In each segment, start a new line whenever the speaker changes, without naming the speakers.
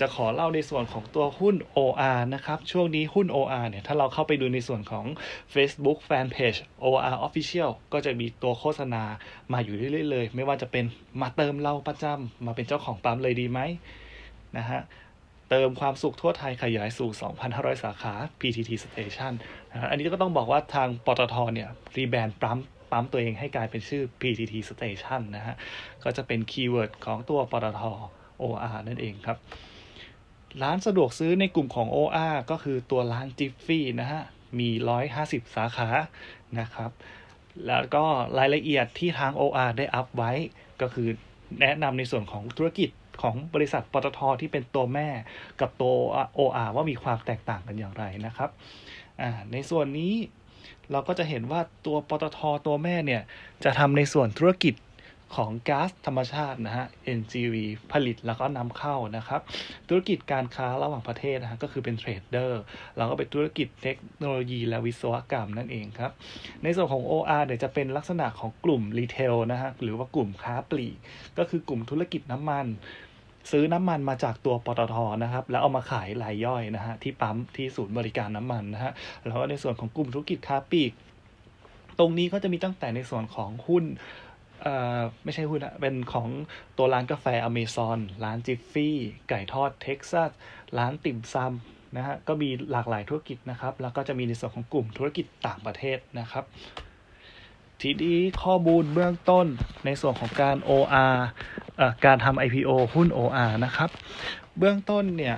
จะขอเล่าในส่วนของตัวหุ้น OR นะครับ ช่วงนี้หุ้น OR เนี่ย ถ้าเราเข้าไปดูในส่วนของ Facebook Fanpage OR Official ก็จะมีตัวโฆษณามาอยู่เรื่อยๆเลย ไม่ว่าจะเป็นมาเติมเราประจำมาเป็นเจ้าของปั๊มเลยดีไหมนะฮะเติมความสุขทั่วไทยขยายสู่ 2,500 สาขา PTT Station อันนี้ก็ต้องบอกว่าทางปตทเนี่ยรีแบรนด์ปั๊มปั๊มตัวเองให้กลายเป็นชื่อ PTT Station นะฮะ ก็จะเป็นคีย์เวิร์ดของตัวปตท OR นั่นเองครับ ร้านสะดวกซื้อในกลุ่มของ OR ก็คือตัวร้านจิฟฟี่นะฮะ มี 150 สาขานะครับ แล้วก็รายละเอียดที่ทาง OR ได้อัพไว้ ก็คือแนะนำในส่วนของธุรกิจของบริษัทปตทที่เป็นตัวแม่กับตัว OR ว่ามีความแตกต่างกันอย่างไรนะครับในส่วนนี้เราก็จะเห็นว่าตัวปตทตัวแม่เนี่ยจะทำในส่วนธุรกิจ ของก๊าซธรรมชาตินะฮะ NGV ผลิตแล้วก็นำเข้านะครับ ธุรกิจการค้าระหว่างประเทศนะฮะก็คือเป็นเทรดเดอร์แล้วก็เป็นธุรกิจเทคโนโลยีและวิศวกรรมนั่นเองครับ ในส่วนของ OR เนี่ยวจะเป็นลักษณะของกลุ่มรีเทลนะฮะหรือว่ากลุ่มค้าปลีกก็คือกลุ่มธุรกิจน้ำมันซื้อน้ำมันมาจากตัวปตทนะครับ แล้วเอามาขายรายย่อยนะฮะที่ปั๊มที่ศูนย์บริการน้ำมันนะฮะแล้วก็ในส่วนของกลุ่มธุรกิจค้าปลีก ตรงนี้ก็จะมีตั้งแต่ในส่วนของหุ้น เอ่อไม่ใช่หุ้นอะเป็นของตัวร้านกาแฟอเมซอนร้านจิฟฟี่ไก่ทอดเท็กซัสร้านติ่มซำนะฮะก็มีหลากหลายธุรกิจนะครับ แล้วก็จะมีในส่วนของกลุ่มธุรกิจต่างประเทศนะครับ ทีนี้ข้อมูลเบื้องต้นในส่วนของการ OR เอ่อการทำ IPO หุ้น OR นะครับ เบื้องต้นเนี่ย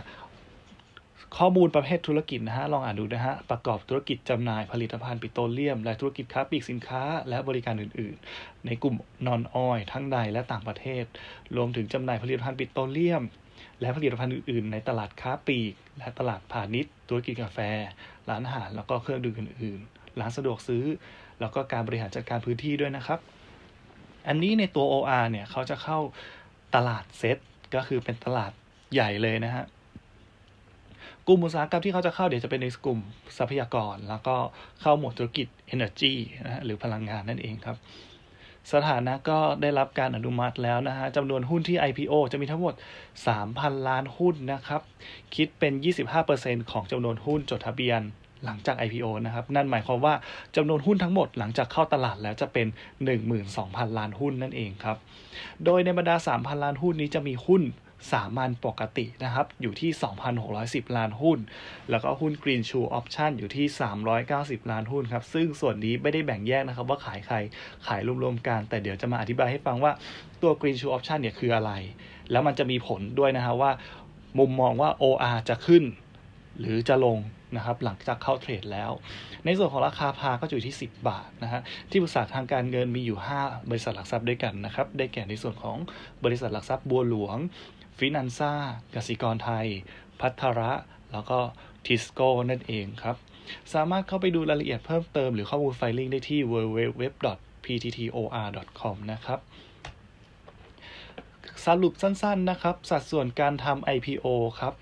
ข้อมูลประเภทธุรกิจนะฮะ ลองอ่านดูนะฮะ ประกอบธุรกิจจำหน่ายผลิตภัณฑ์ปิโตรเลียม และธุรกิจค้าปลีกสินค้า และบริการอื่น ๆ ในกลุ่มนอนออยทั้งในและต่างประเทศ รวมถึงจำหน่ายผลิตภัณฑ์ปิโตรเลียม และผลิตภัณฑ์อื่น ๆ ในตลาดค้าปลีก และตลาดพาณิชย์ ธุรกิจกาแฟ ร้านอาหาร แล้วก็เครื่องดื่มอื่น ๆ ร้านสะดวกซื้อ แล้วก็การบริหารจัดการพื้นที่ด้วยนะครับ อันนี้ในตัว OR เนี่ยเขาจะเข้าตลาดเซ็ตก็คือเป็นตลาดใหญ่เลยนะฮะ กลุ่มอุตสาหกรรมที่เขาจะเข้าเดี๋ยวจะเป็นในกลุ่มทรัพยากร แล้วก็เข้าหมวดธุรกิจ Energy นะฮะหรือพลังงานนั่นเองครับ สถานะก็ได้รับการอนุมัติแล้วนะฮะจำนวนหุ้นที่ IPO จะมีทั้งหมด 3,000 ล้านหุ้นนะครับ คิดเป็น 25%ของจำนวนหุ้นจดทะเบียนหลังจาก IPO นะครับ นั่นหมายความว่าจำนวนหุ้นทั้งหมดหลังจากเข้าตลาดแล้วจะเป็น 12,000 ล้านหุ้นนั่นเองครับ โดยในบรรดา 3,000 ล้านหุ้นนี้จะมีหุ้น สามัญปกตินะครับ อยู่ที่ 2,610 ล้านหุ้น แล้วก็หุ้น Green Shoe Option อยู่ที่ 390 ล้านหุ้นครับ ซึ่งส่วนนี้ไม่ได้แบ่งแยกนะครับว่าขายใคร ขายรวมๆกัน แต่เดี๋ยวจะมาอธิบายให้ฟังว่าตัว Green Shoe Option เนี่ยคืออะไร แล้วมันจะมีผลด้วยนะฮะว่า มุมมองว่า OR จะขึ้น หรือจะลงนะครับหลังจากเข้าเทรดแล้ว ในส่วนของราคาพาก็อยู่ที่ 10 บาทนะฮะที่ปรึกษาทางการเงินมีอยู่ 5 บริษัทหลักทรัพย์ด้วยกันนะครับได้แก่ในส่วนของบริษัทหลักทรัพย์บัวหลวง ฟินันซ่ากสิกรไทย พัทระ แล้วก็ทิสโก้นั่นเองครับ สามารถเข้าไปดูรายละเอียดเพิ่มเติมหรือข้อมูลไฟลิ่งได้ที่ www.pttor.com นะครับ สรุปสั้นๆนะครับ สัดส่วนการทำ IPO ครับ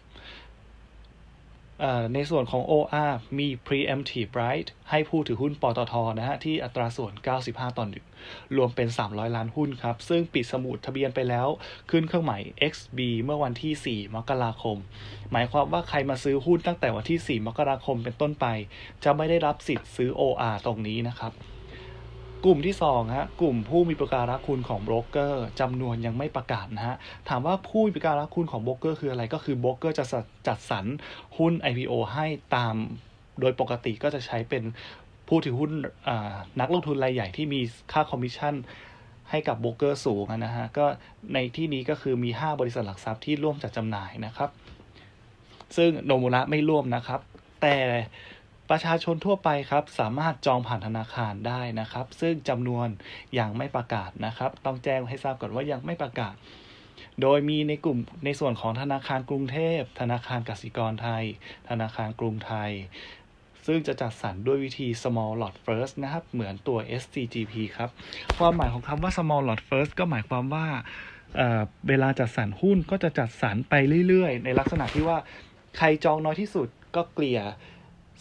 ในส่วนของ OR มี preemptive right ให้ผู้ถือหุ้นปตทนะฮะที่อัตราส่วน 95 ต่อ1 รวมเป็น 300 ล้านหุ้นครับ ซึ่งปิดสมุดทะเบียนไปแล้ว ขึ้นเครื่องหมาย XB เมื่อวันที่ 4 มกราคม หมายความว่าใครมาซื้อหุ้นตั้งแต่วันที่ 4 มกราคมเป็นต้นไป จะไม่ได้รับสิทธิ์ซื้อ OR ตรงนี้นะครับกลุ่มที่2ฮะกลุ่มผู้มีประการคุณของโบรกเกอร์จำนวนยังไม่ประกาศนะฮะถามว่าผู้มีประการคุณของโบรกเกอร์คืออะไรก็คือโบรกเกอร์จะจัดสรรหุ้น IPO ให้ตาม โดยปกติก็จะใช้เป็น ผู้ถือหุ้นนักลงทุนรายใหญ่ที่มีค่าคอมมิชชั่นให้กับโบรกเกอร์สูงนะฮะ ก็ในที่นี้ก็คือมี 5 บริษัทหลักทรัพย์ที่ร่วมจัดจำหน่ายนะครับ ซึ่งโนมูระไม่ร่วมนะครับ แต่ประชาชนทั่วไปครับ สามารถจองผ่านธนาคารได้นะครับ ซึ่งจำนวนยังไม่ประกาศนะครับ ต้องแจ้งให้ทราบก่อนว่ายังไม่ประกาศ โดยมีในกลุ่มในส่วนของธนาคารกรุงเทพ ธนาคารกสิกรไทย ธนาคารกรุงไทย ซึ่งจะจัดสรรด้วยวิธี small lot first นะครับ เหมือนตัว SCGP ครับ ความหมายของคำว่า small lot first ก็หมายความว่าเเวลาจัดสรรหุ้นก็จะจัดสรรไปเรื่อยๆ ในลักษณะที่ว่าใครจองน้อยที่สุดก็เกลี่ย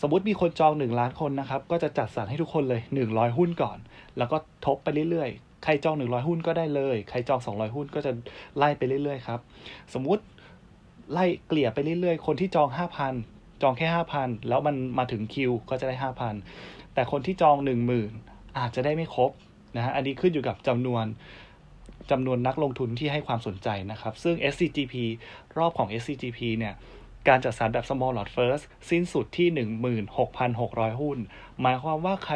สมมติมีคนจอง 1 ล้านคนนะครับ ก็จะจัดสรรให้ทุกคนเลย 100 หุ้นก่อน แล้วก็ทบไปเรื่อยๆ ใครจอง 100 หุ้นก็ได้เลย ใครจอง 200 หุ้นก็จะไล่ไปเรื่อยๆ ครับ สมมุติไล่เกลี่ยไปเรื่อยๆ คนที่จอง 5,000 จองแค่5,000แล้วมันมาถึงคิวก็จะได้5,000แต่คนที่จอง10,000อาจจะได้ไม่ครบนะฮะอันนี้ขึ้นอยู่กับจำนวนจำนวนนักลงทุนที่ให้ความสนใจนะครับ ซึ่ง SCGP รอบของ SCGP เนี่ยการจัดสรรแบบ small lot first สิ้นสุดที่ 16,600 หุ้น หมายความว่าใคร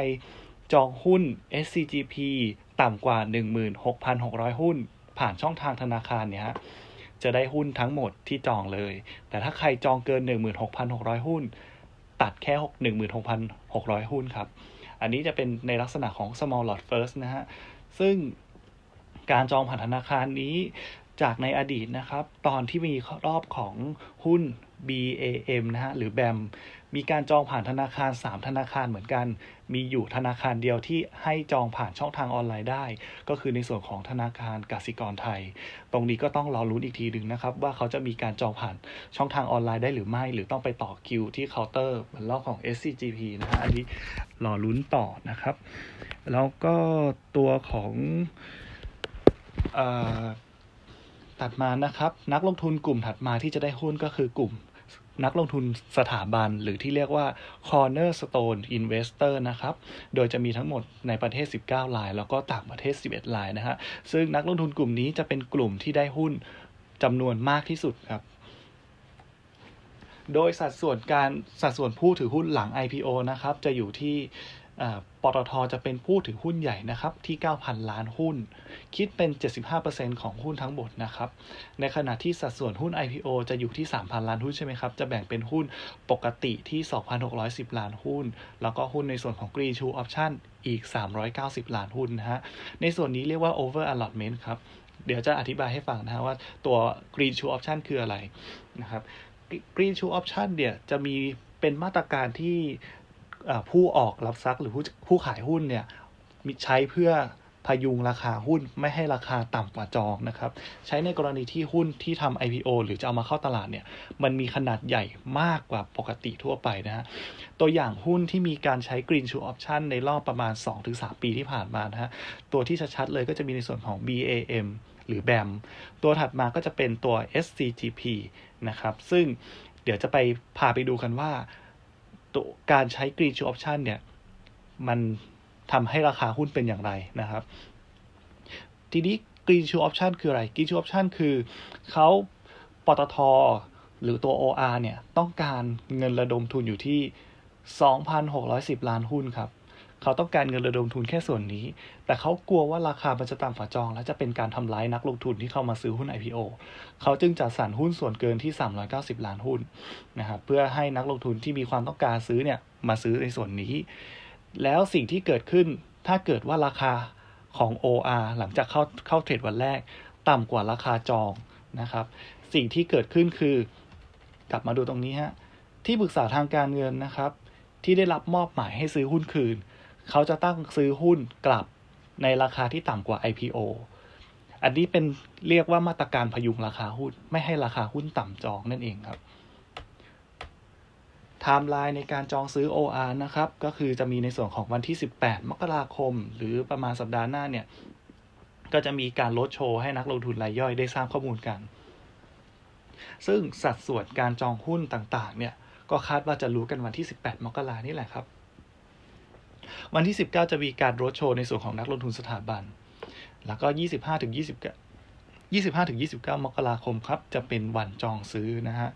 จองหุ้น SCGP ต่ำกว่า 16,600 หุ้น ผ่านช่องทางธนาคารเนี่ยฮะ จะได้หุ้นทั้งหมดที่จองเลย แต่ถ้าใครจองเกิน 16,600 หุ้น ตัดแค่ 16,600 หุ้นครับ อันนี้จะเป็นในลักษณะของ small lot first นะฮะ ซึ่งการจองผ่านธนาคารนี้จากในอดีตนะครับ ตอนที่มีรอบของหุ้น BAM นะฮะ หรือ BAM มีการจองผ่านธนาคาร 3 ธนาคารเหมือนกัน มีอยู่ธนาคารเดียวที่ให้จองผ่านช่องทางออนไลน์ได้ ก็คือในส่วนของธนาคารกสิกรไทย ตรงนี้ก็ต้องรอรุ้นอีกทีหนึ่งนะครับ ว่าเขาจะมีการจองผ่านช่องทางออนไลน์ได้หรือไม่ หรือต้องไปต่อคิวที่เคาน์เตอร์เหมือนรอบของ SCGP นะฮะอันนี้รอรุ้นต่อนะครับ แล้วก็ตัวของตัดมานะครับ นักลงทุนกลุ่มถัดมาที่จะได้หุ้นก็คือกลุ่ม นักลงทุนสถาบัน หรือที่เรียกว่า cornerstone investor นะครับ โดยจะมีทั้งหมดในประเทศ 19 ราย แล้วก็ต่างประเทศ 11 รายนะฮะ ซึ่งนักลงทุนกลุ่มนี้จะเป็นกลุ่มที่ได้หุ้นจำนวนมากที่สุดครับ โดยสัดส่วนการสัดส่วนผู้ถือหุ้นหลัง IPO นะครับ จะอยู่ที่ ปตทจะเป็นผู้ถือหุ้นใหญ่นะครับที่ 9,000 ล้านหุ้น คิดเป็น 75%ของหุ้นทั้งหมดนะครับ ในขณะที่สัดส่วนหุ้น IPO จะอยู่ที่ 3,000 ล้านหุ้นใช่ไหมครับ จะแบ่งเป็นหุ้นปกติที่ 2,610 ล้านหุ้น แล้วก็หุ้นในส่วนของ Green Shoe Option อีก 390 ล้านหุ้นนะฮะ ในส่วนนี้เรียกว่า over allotment ครับ เดี๋ยวจะอธิบายให้ฟังนะว่าตัว Green Shoe Option คืออะไรนะครับ Green Shoe Option เนี่ยจะมีเป็นมาตรการที่ ผู้ออกรับทรัพย์หรือผู้ผู้ขายหุ้นเนี่ยมีใช้เพื่อพยุงราคาหุ้นไม่ให้ราคาต่ำกว่าจองนะครับ ใช้ในกรณีที่หุ้นที่ทำ IPO หรือจะเอามาเข้าตลาดเนี่ย มันมีขนาดใหญ่มากกว่าปกติทั่วไปนะฮะ ตัวอย่างหุ้นที่มีการใช้ Green Shoe Option ในรอบประมาณ 2-3 ปีที่ผ่านมานะฮะ ตัวที่ชัดๆเลยก็จะมีในส่วนของ BAM หรือ BAM ตัวถัดมาก็จะเป็นตัว SCGP นะครับ ซึ่งเดี๋ยวจะไปพาไปดูกันว่า ตัวการใช้ Green Shoe Option เนี่ย มันทำให้ราคาหุ้นเป็นอย่างไรนะครับ ทีนี้ Green Shoe Option คืออะไร Green Shoe Option คือเขาปตท หรือตัว OR เนี่ย ต้องการเงินระดมทุนอยู่ที่ 2,610 ล้านหุ้นครับ เขาต้องการเงินระดมทุนแค่ส่วนนี้ แต่เขากลัวว่าราคามันจะต่ำฝาจอง และจะเป็นการทำร้ายนักลงทุนที่เข้ามาซื้อหุ้น IPO เขาจึงจัดสรรหุ้นส่วนเกินที่ 390 ล้านหุ้นนะครับเพื่อให้นักลงทุนที่มีความต้องการซื้อเนี่ยมาซื้อในส่วนนี้ แล้วสิ่งที่เกิดขึ้นถ้าเกิดว่าราคาของ OR หลังจากเข้าเข้าเทรดวันแรก ต่ำกว่าราคาจองนะครับ สิ่งที่เกิดขึ้นคือกลับมาดูตรงนี้ฮะที่ปรึกษาทางการเงินนะครับ ที่ได้รับมอบหมายให้ซื้อหุ้นคืน เขาจะตั้งซื้อหุ้นกลับในราคาที่ต่ำกว่า IPO อันนี้เป็นเรียกว่ามาตรการพยุงราคาหุ้น ไม่ให้ราคาหุ้นต่ำจองนั่นเองครับไทม์ไลน์ในการจองซื้อ OR นะครับ ก็คือจะมีในส่วนของวันที่ 18 มกราคม หรือประมาณสัปดาห์หน้าเนี่ย ก็จะมีการลดโชว์ให้นักลงทุนรายย่อยได้ทราบข้อมูลกัน ซึ่งสัดส่วนการจองหุ้นต่างๆ เนี่ย ก็คาดว่าจะรู้กันวันที่ 18 มกรานี่แหละครับ วันที่ 19 จะมีการโรถโชว์ในส่วนของนักลงทุนสถาบัน แล้วก็ 25ถึง29 25ถึง29 มกราคมครับ จะเป็นวันจองซื้อนะฮะ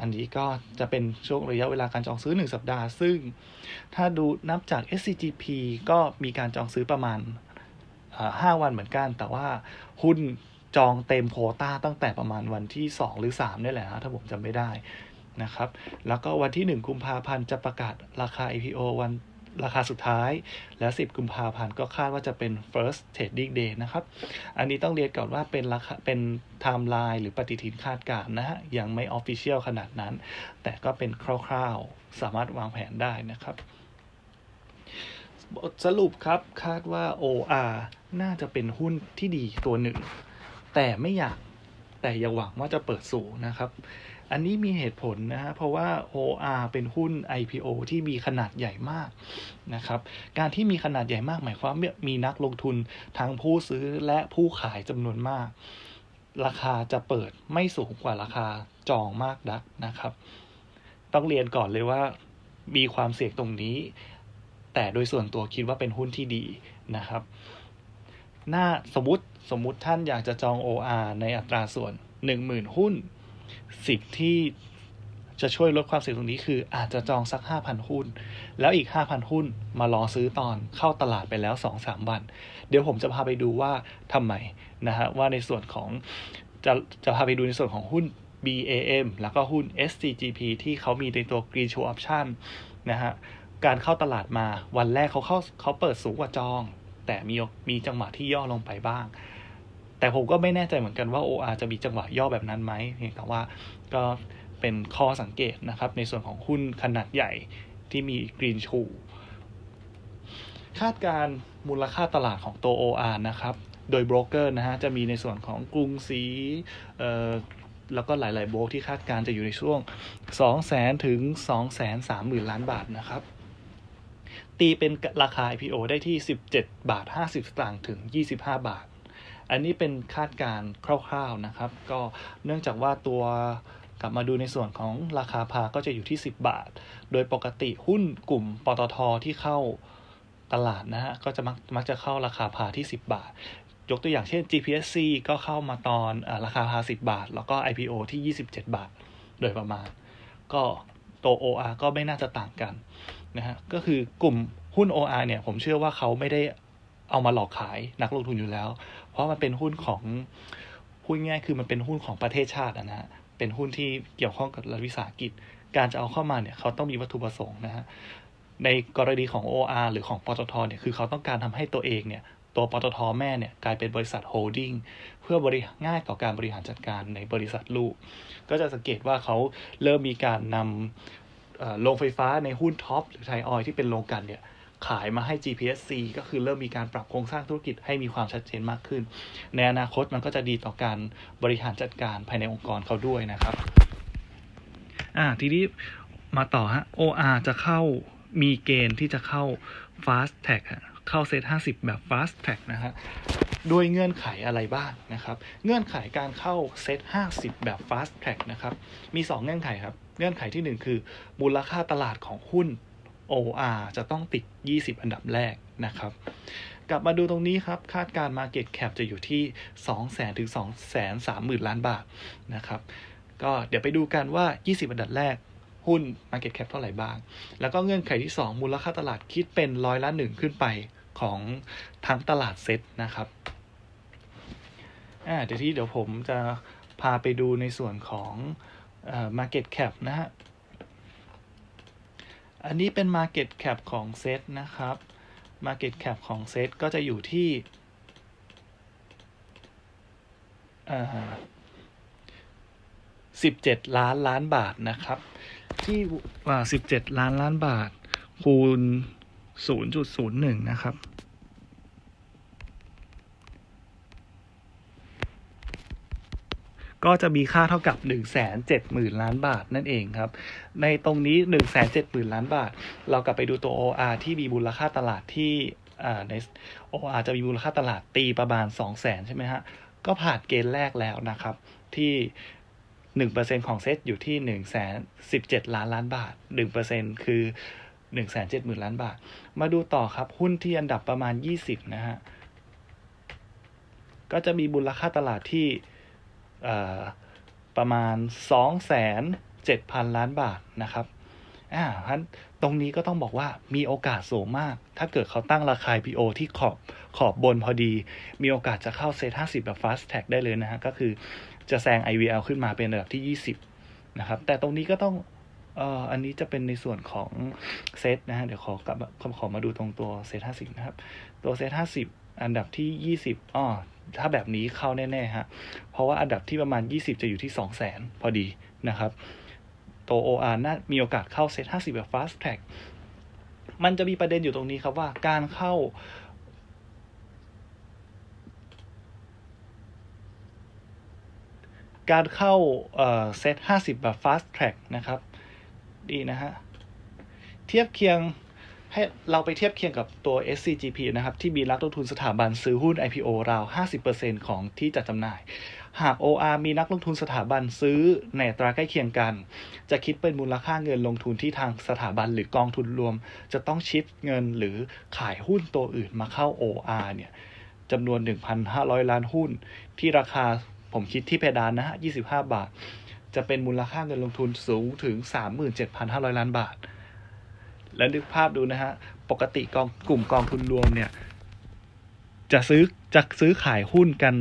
อันนี้ก็จะเป็นช่วงระยะเวลาการจองซื้อ 1 สัปดาห์ ซึ่งถ้าดูนับจาก SCGP ก็มีการจองซื้อประมาณ 5 วันเหมือนกัน แต่ว่าหุ้นจองเต็มโคต้าตั้งแต่ประมาณวันที่ 2 หรือ3นี่แหละฮะถ้าผมจำไม่ได้นะครับ แล้วก็วันที่ 1 กุมภาพันธ์จะประกาศราคา IPO วัน ราคาสุดท้าย แล้ว10 กุมภาพันธ์ก็คาดว่าจะเป็น first trading day นะครับ อันนี้ต้องเรียนก่อนว่าเป็นราคาเป็นไทม์ไลน์หรือปฏิทินคาดการณ์นะฮะ ยังไม่ official ขนาดนั้น แต่ก็เป็นคร่าวๆ สามารถวางแผนได้นะครับสรุปครับคาดว่า OR น่าจะเป็นหุ้นที่ดีตัวหนึ่ง แต่ไม่อยากแต่อย่าหวังว่าจะเปิดสูงนะครับ อันนี้มีเหตุผลนะฮะเพราะว่า OR เป็นหุ้น IPO ที่มีขนาดใหญ่มากนะครับ การที่มีขนาดใหญ่มากหมายความว่ามีนักลงทุนทั้งผู้ซื้อและผู้ขายจำนวนมาก ราคาจะเปิดไม่สูงกว่าราคาจองมากนักนะครับ ต้องเรียนก่อนเลยว่ามีความเสี่ยงตรงนี้ แต่โดยส่วนตัวคิดว่าเป็นหุ้นที่ดีนะครับ หน้าสมมติสมมติท่านอยากจะจอง OR ในอัตราส่วน 10,000 หุ้น สิ่งที่จะช่วยลดความเสี่ยงตรงนี้คืออาจจะจองสัก 5,000 หุ้น แล้วอีก 5,000 หุ้นมารอซื้อตอนเข้าตลาดไปแล้ว 2-3 วัน เดี๋ยวผมจะพาไปดูว่าทำไมนะฮะว่าในส่วนของจะจะพาไปดูในส่วนของหุ้น BAM แล้วก็หุ้น SCGP ที่เขามีในตัว Green Show Option นะฮะการเข้าตลาดมาวันแรกเขาเข้าเขาเปิดสูงกว่าจอง แต่มีมีจังหวะที่ย่อลงไปบ้าง แต่ผมก็ไม่แน่ใจเหมือนกันว่า OR จะมีจังหวะย่อแบบนั้นไหมเพียงแต่ว่าก็เป็นข้อสังเกตนะครับ ในส่วนของหุ้นขนาดใหญ่ที่มี Green Show คาดการมูลค่าตลาดของตัว OR นะครับ โดยโบรกเกอร์นะฮะ จะมีในส่วนของกรุงศรีเอ่อแล้วก็หลาย ๆ โบรกที่คาดการจะอยู่ในช่วง 2 0 0 0 0 0ถึง 2 3 0 0 0 0 ล้านบาทนะครับ ตีเป็นราคา IPO ได้ที่ 17 บาท 50 สตางค์ถึง 25 บาท อันนี้เป็นคาดการณ์คร่าวๆนะครับ ก็เนื่องจากว่าตัวกลับมาดูในส่วนของราคาพาก็จะอยู่ที่ 10 บาท โดยปกติหุ้นกลุ่มปตทที่เข้าตลาดนะฮะ ก็จะมักมักจะเข้าราคาพาที่ 10 บาท ยกตัวอย่างเช่น GPSC ก็เข้ามาตอนอราคาพา 10 บาท แล้วก็ IPO ที่ 27 บาท โดยประมาณ ก็ตัว OR ก็ไม่น่าจะต่างกันนะฮะ ก็คือกลุ่มหุ้น OR เนี่ย ผมเชื่อว่าเขาไม่ได้ เอามาหลอกขายนักลงทุนอยู่แล้ว เพราะมันเป็นหุ้นของพูดง่ายคือมันเป็นหุ้นของประเทศชาตินะฮะเป็นหุ้นที่เกี่ยวข้องกับรัฐวิสาหกิจ การจะเอาเข้ามาเนี่ยเขาต้องมีวัตถุประสงค์นะฮะในกรณีของ OR หรือของปตทเนี่ยคือเขาต้องการทำให้ตัวเองเนี่ยตัวปตทแม่เนี่ยกลายเป็นบริษัทโฮลดิ้งเพื่อบริง่ายต่อการบริหารจัดการในบริษัทลูก ก็จะสังเกตว่าเขาเริ่มมีการนำโรงไฟฟ้าในหุ้นท็อปหรือไทยออยที่เป็นโรงกันเนี่ย ขายมาให้ GPSC ก็คือเริ่มมีการปรับโครงสร้างธุรกิจให้มีความชัดเจนมากขึ้น ในอนาคตมันก็จะดีต่อการบริหารจัดการภายในองค์กรเขาด้วยนะครับ อ่าทีนี้มาต่อฮะ OR จะเข้ามีเกณฑ์ที่จะเข้า fast tag เข้าเซต50 แบบ fast tag นะฮะด้วยเงื่อนไขอะไรบ้างนะครับ เงื่อนไขการเข้าเซต50 แบบ fast track นะครับ มี 2 เงื่อนไขครับ เงื่อนไขที่ 1 คือมูลค่าตลาดของหุ้น OR จะต้องติด 20 อันดับแรกนะครับ กลับมาดูตรงนี้ครับ คาดการ Market Cap จะอยู่ที่ 200,000 ถึง 230,000 ล้านบาทนะครับ ก็เดี๋ยวไปดูกันว่า 20 อันดับแรกหุ้น Market Cap เท่าไหร่บ้าง แล้วก็เงื่อนไขที่ 2 มูลค่าตลาดคิดเป็นร้อยละหนึ่งขึ้นไปของทั้งตลาดเซ็ตนะครับอ่าเดี๋ยวที่เดี๋ยวผมจะพาไปดูในส่วนของ Market Cap นะฮะ อันนี้เป็น Market Cap ของเซตนะครับ Market Cap ของเซตก็จะอยู่ที่สิบเจ็ดล้านล้านบาทนะครับ ที่ว่าสิบเจ็ดล้านล้านบาท คูณศูนย์จุดศูนย์หนึ่งนะครับ ก็จะมีค่าเท่ากับ 1 7 0 0 0 0 ล้านบาทนั่นเองครับ ในตรงนี้ 1 7 0 0 0 0 ล้านบาท เรากลับไปดูตัว OR ที่มีมูลค่าตลาดที่ใน OR จะมีมูลค่าตลาดตีประมาณ 2 0 0 0 0 0 ใช่ไหมฮะ ก็ผ่านเกณฑ์แรกแล้วนะครับ ที่หนึ่งเปอร์เซ็นของเซตอยู่ที่หนึ่งแสนสิบเจ็ดล้านล้านบาทหนึ่งเปอร์เซ็นคือหนึ่งแสนเจ็ดหมื่นล้านบาท มาดูต่อครับ หุ้นที่อันดับประมาณยี่สิบนะฮะ ก็จะมีมูลค่าตลาดที่ ประมาณสองแสนเจ็ดพันล้านบาทนะครับอ่าท่านตรงนี้ก็ต้องบอกว่ามีโอกาสสูงมาก ถ้าเกิดเขาตั้งราคา IPO ที่ขอบขอบบนพอดี มีโอกาสจะเข้าเซต50แบบ fast tag ได้เลยนะฮะ ก็คือจะแซง IVL ขึ้นมาเป็นระดับที่ 20 นะครับ แต่ตรงนี้ก็ต้อง เอ่ออันนี้จะเป็นในส่วนของเซตนะฮะ เดี๋ยวขอกลับขอขอมาดูตรงตัวเซต50นะครับ ตัวเซต50อันดับที่20อ๋อถ้าแบบนี้เข้าแน่ๆฮะ เพราะว่าอันดับที่ประมาณ20จะอยู่ที่200,000พอดีนะครับ ตัว OR น่ามีโอกาสเข้าเซต50แบบ fast track มันจะมีประเด็นอยู่ตรงนี้ครับว่าการเข้าการเข้าเซต 50 แบบ fast track นะครับ ดีนะฮะ เทียบเคียงให้เราไปเทียบเคียงกับตัว SCGP นะครับ ที่มีนักลงทุนสถาบันซื้อหุ้น IPO ราว 50%ของที่จัดจำหน่าย หาก OR มีนักลงทุนสถาบันซื้อในตราใกล้เคียงกัน จะคิดเป็นมูลค่าเงินลงทุนที่ทางสถาบันหรือกองทุนรวม จะต้องชิปเงินหรือขายหุ้นตัวอื่นมาเข้า OR เนี่ยจำนวน 1,500 ล้านหุ้น ที่ราคาผมคิดที่เพดานนะฮะ 25 บาท จะเป็นมูลค่าเงินลงทุนสูงถึง 37,500 ล้านบาท และนึกภาพดูนะฮะ ปกติกองกลุ่มกองทุนรวมเนี่ย จะซื้อจะซื้อขายหุ้นกัน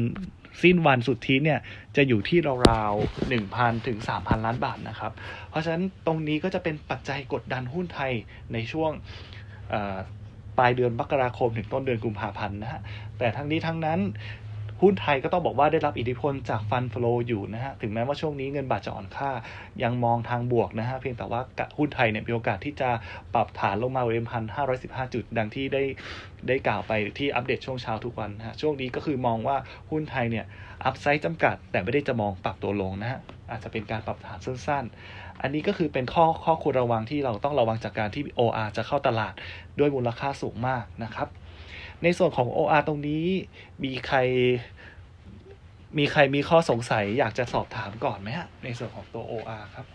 สิ้นวันสุดทีเนี่ย จะอยู่ที่ราวๆหนึ่งพันถึงสามพันล้านบาทนะครับ เพราะฉะนั้นตรงนี้ก็จะเป็นปัจจัยกดดันหุ้นไทยในช่วงปลายเดือนมกราคมถึงต้นเดือนกุมภาพันธ์นะฮะ แต่ทั้งนี้ทั้งนั้น หุ้นไทยก็ต้องบอกว่าได้รับอิทธิพลจากฟันฟลออยู่นะฮะ ถึงแม้ว่าช่วงนี้เงินบาทจะอ่อนค่า ยังมองทางบวกนะฮะ เพียงแต่ว่าหุ้นไทยเนี่ยมีโอกาสที่จะปรับฐานลงมาบริเวณพันห้าร้อยสิบห้าจุด ดังที่ได้ได้กล่าวไปที่อัปเดตช่วงเช้าทุกวันนะฮะ ช่วงนี้ก็คือมองว่าหุ้นไทยเนี่ยอัพไซด์จำกัด แต่ไม่ได้จะมองปรับตัวลงนะฮะ อาจจะเป็นการปรับฐานสั้นๆ อันนี้ก็คือเป็นข้อข้อควรระวังที่เราต้องระวังจากการที่ OR จะเข้าตลาดด้วยมูลค่าสูงมากนะครับ ในส่วนของ OR ตรงนี้มีใคร มีใครมีข้อสงสัยอยากจะสอบถามก่อนไหมฮะในส่วนของตัว OR ครับ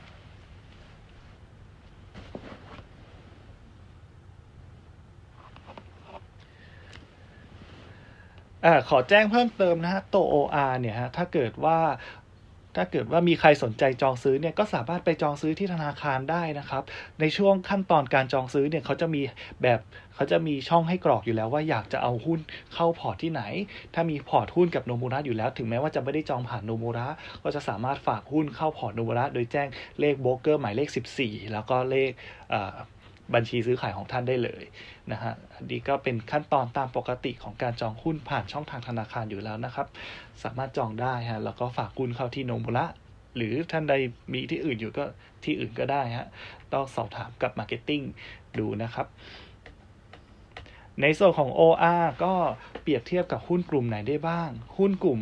อขอแจ้งเพิ่มเติมนะฮะตัว OR เนี่ยฮะถ้าเกิดว่า ถ้าเกิดว่ามีใครสนใจจองซื้อเนี่ยก็สามารถไปจองซื้อที่ธนาคารได้นะครับ ในช่วงขั้นตอนการจองซื้อเนี่ยเขาจะมีแบบเขาจะมีช่องให้กรอกอยู่แล้วว่าอยากจะเอาหุ้นเข้าพอร์ตที่ไหน ถ้ามีพอร์ตหุ้นกับโนมูระอยู่แล้ว ถึงแม้ว่าจะไม่ได้จองผ่านโนมูระก็จะสามารถฝากหุ้นเข้าพอร์ตโนมูระโดยแจ้งเลขโบรกเกอร์หมายเลข 14 แล้วก็เลข บัญชีซื้อขายของท่านได้เลยนะฮะอันนี้ก็เป็นขั้นตอนตามปกติของการจองหุ้นผ่านช่องทางธนาคารอยู่แล้วนะครับ สามารถจองได้ฮะแล้วก็ฝากหุ้นเข้าที่โนมุระหรือท่านใดมีที่อื่นอยู่ก็ที่อื่นก็ได้ฮะต้องสอบถามกับ Marketing ดูนะครับ ในส่วนของ OR ก็เปรียบเทียบกับหุ้นกลุ่มไหนได้บ้าง หุ้นกลุ่ม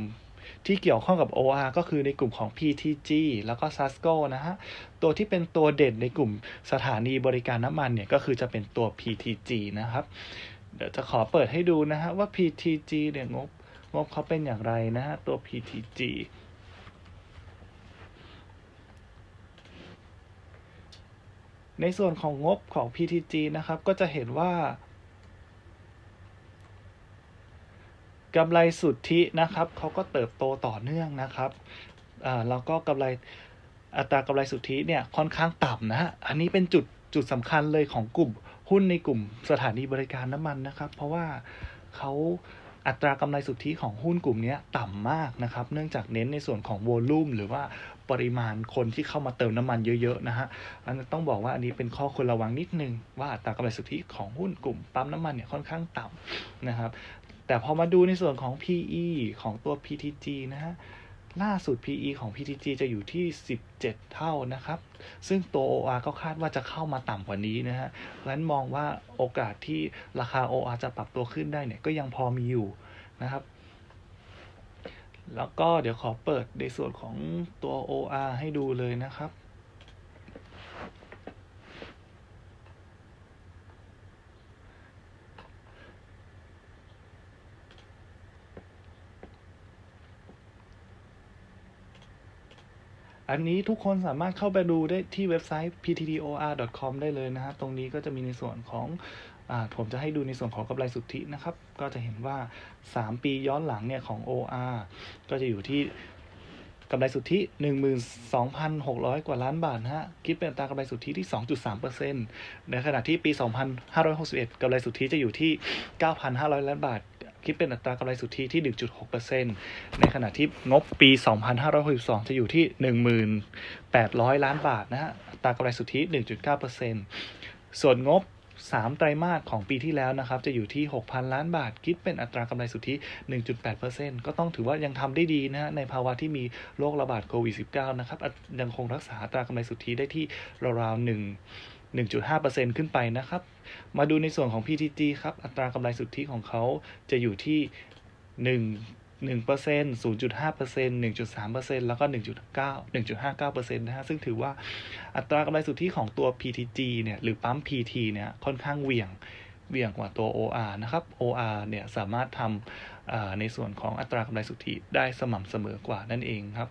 ที่เกี่ยวข้องกับ OR ก็คือในกลุ่มของ PTG แล้วก็ Sasco นะฮะ ตัวที่เป็นตัวเด่นในกลุ่มสถานีบริการน้ำมันเนี่ย ก็คือจะเป็นตัว PTG นะครับ เดี๋ยวจะขอเปิดให้ดูนะฮะว่า PTG เนี่ยงบงบเขาเป็นอย่างไรนะฮะ ตัว PTG ในส่วนของงบของ PTG นะครับ ก็จะเห็นว่า กำไรสุทธินะครับเขาก็เติบโตต่อเนื่องนะครับอ่าแล้วก็กำไรอัตรากำไรสุทธิเนี่ยค่อนข้างต่ำนะฮะอันนี้เป็นจุดจุดสำคัญเลยของกลุ่มหุ้นในกลุ่มสถานีบริการน้ำมันนะครับ เพราะว่าเขาอัตรากำไรสุทธิของหุ้นกลุ่มนี้ต่ำมากนะครับ เนื่องจากเน้นในส่วนของโวลูมหรือว่าปริมาณคนที่เข้ามาเติมน้ำมันเยอะๆนะฮะอันต้องบอกว่าอันนี้เป็นข้อควรระวังนิดนึง ว่าอัตรากำไรสุทธิของหุ้นกลุ่มปั๊มน้ำมันเนี่ยค่อนข้างต่ำนะครับ แต่พอมาดูในส่วนของ PE ของตัว PTG นะฮะล่าสุด PE ของ PTG จะอยู่ที่ 17 เท่านะครับ ซึ่งตัว OR ก็คาดว่าจะเข้ามาต่ำกว่านี้นะฮะเพราะนั้นมองว่าโอกาสที่ราคา OR จะปรับตัวขึ้นได้เนี่ยก็ยังพอมีอยู่นะครับ แล้วก็เดี๋ยวขอเปิดในส่วนของตัว OR ให้ดูเลยนะครับ อันนี้ทุกคนสามารถเข้าไปดูได้ที่เว็บไซต์ ptdor.com ได้เลยนะครับ ตรงนี้ก็จะมีในส่วนของอผมจะให้ดูในส่วนของกำไรสุทธินะครับ ก็จะเห็นว่า 3 ปีย้อนหลังเนี่ยของ OR ก็จะอยู่ที่ กำไรสุทธิ 12,600 กว่าล้านบาทฮะ คิดเป็นอัตรากำไรสุทธิที่ 2.3%ในขณะที่ปี 2561กำไรสุทธิจะอยู่ที่ 9,500 ล้านบาท คิดเป็นอัตรากำไรสุทธิที่ 1.6%ในขณะที่งบปี 2562 จะอยู่ที่ 1,800 ล้านบาทนะฮะ อัตรากำไรสุทธิ 1.9%ส่วนงบ 3 ไตรมาสของปีที่แล้วนะครับ จะอยู่ที่ 6,000 ล้านบาท คิดเป็นอัตรากำไรสุทธิ 1.8%ก็ต้องถือว่ายังทำได้ดีนะฮะในภาวะที่มีโรคระบาดโควิด -19 นะครับ ยังคงรักษาอัตรากำไรสุทธิได้ที่ราวๆ1 1.5%ขึ้นไปนะครับ มาดูในส่วนของ PTG ครับ อัตรากำไรสุทธิของเขาจะอยู่ที่ 1 1% 0.5% 1.3%แล้วก็ 1.9 1.59%นะฮะ ซึ่งถือว่าอัตรากำไรสุทธิของตัว PTG เนี่ย หรือปั๊ม PT เนี่ย ค่อนข้างเหวี่ยงเวี่ยงกว่าตัว OR นะครับ OR เนี่ยสามารถทำในส่วนของอัตรากำไรสุทธิได้สม่ำเสมอกว่านั่นเองครับ